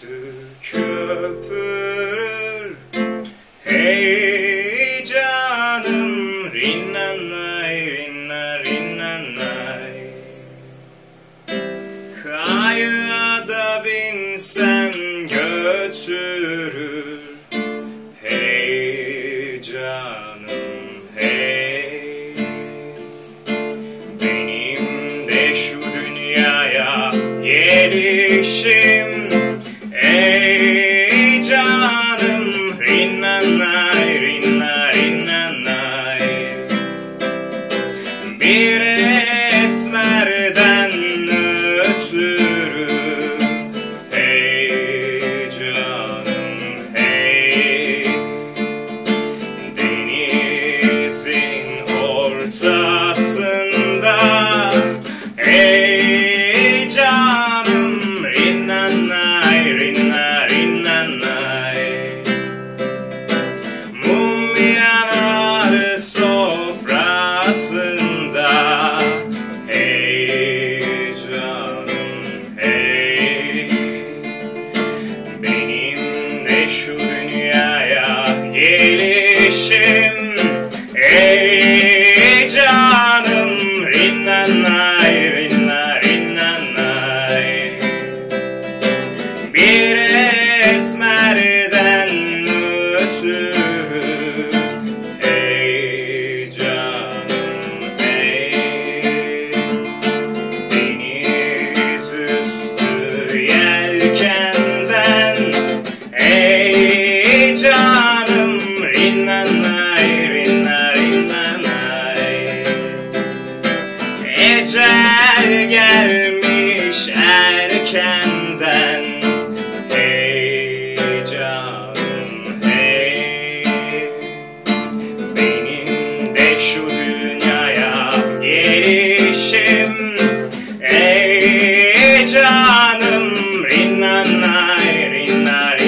Üstü Hey canım Rinnanay rinna rinnanay. Kayığa da binsem götürür. Hey canım hey. Benim de şu dünyaya gelişim canım rinnanay rinna rinnanay should ecel gelmiş erkenden. Hey canım hey. Benim de şu dünyaya gelişim. Ey canım rinnanay rinnay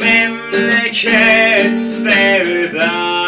Memleket sevdasın.